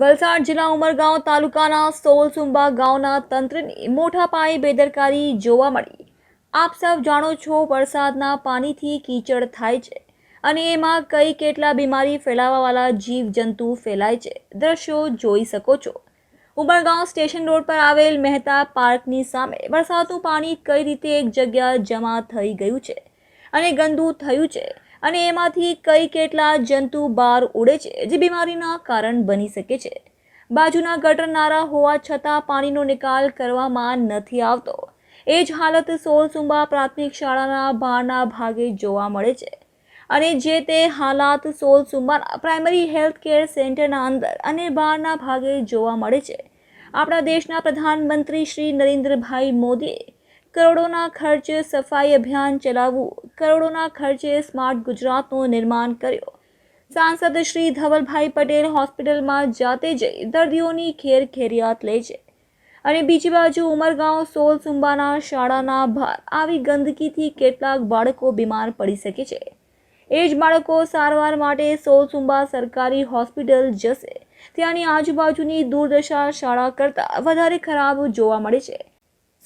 વલસાડ જિલ્લા ઉમરગાંવ તાલુકાના સોલસુંબા ગામના તંત્રની મોટા પાયે બેદરકારી જોવા મળી. આપ સૌ જાણો છો વરસાદના પાણીથી કીચડ થાય છે અને એમાં કઈ કેટલા બીમારી ફેલાવવાવાળા જીવજંતુ ફેલાય છે દ્રશ્યો જોઈ શકો છો. ઉમરગાંવ સ્ટેશન રોડ પર આવેલ મહેતા પાર્કની સામે વરસાદનું પાણી કઈ રીતે એક જગ્યા જમા થઈ ગયું છે અને ગંદુ થયું છે? અને એમાંથી કઈ કેટલા જંતુ બહાર ઉડે છે જે બીમારીના કારણ બની શકે છે. બાજુના ગટર નારા હોવા છતાં પાણીનો નિકાલ કરવામાં નથી આવતો. એ જ હાલત સોલસુંબા પ્રાથમિક શાળાના બહારના ભાગે જોવા મળે છે. અને જે તે હાલાત સોલસુંબાના પ્રાઇમરી હેલ્થ કેર સેન્ટરના અંદર અને બહારના ભાગે જોવા મળે છે. આપણા દેશના પ્રધાનમંત્રી શ્રી નરેન્દ્રભાઈ મોદીએ કરોડોના ખર્ચે સફાઈ અભિયાન ચલાવવું કરોડોના ખર્ચે સ્માર્ટ ગુજરાતનું નિર્માણ કર્યો. સાંસદ શ્રી ધવલભાઈ પટેલ હોસ્પિટલમાં જાતે જઈ દર્દીઓની ખેર ખેરિયાત લે છે. અને બીજી બાજુ ઉમરગાંવ સોલ સુંબાના શાળાના બહાર આવી ગંદકીથી કેટલાક બાળકો બીમાર પડી શકે છે. એ જ બાળકો સારવાર માટે સોલસુંબા સરકારી હોસ્પિટલ જશે. ત્યાંની આજુબાજુની દુર્દશા શાળા કરતાં વધારે ખરાબ જોવા મળે છે.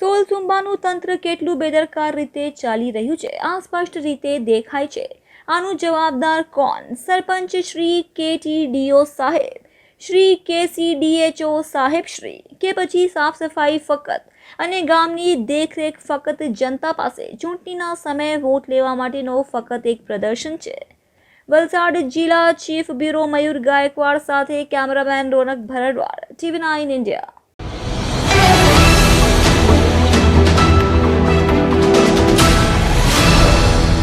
સોલસુંબાનું તંત્ર કેટલું બેદરકાર રીતે ચાલી રહ્યું છે, આ સ્પષ્ટ રીતે દેખાય છે. આનું જવાબદાર કોણ? સરપંચ શ્રી કે ટી ડીઓ સાહેબ. શ્રી કે સી ડીએચઓ સાહેબ શ્રી. કે પછી સાફ સફાઈ ફક્ત. અને ગામની દેખરેખ ફક્ત જનતા પાસે. ચૂંટણીના સમયે વોટ લેવા માટેનો ફક્ત એક પ્રદર્શન છે. વલસાડ જિલ્લા ચીફ બ્યુરો મયુર ગાયકવાડ સાથે cameraman Ronak Bharadwad TV nine India.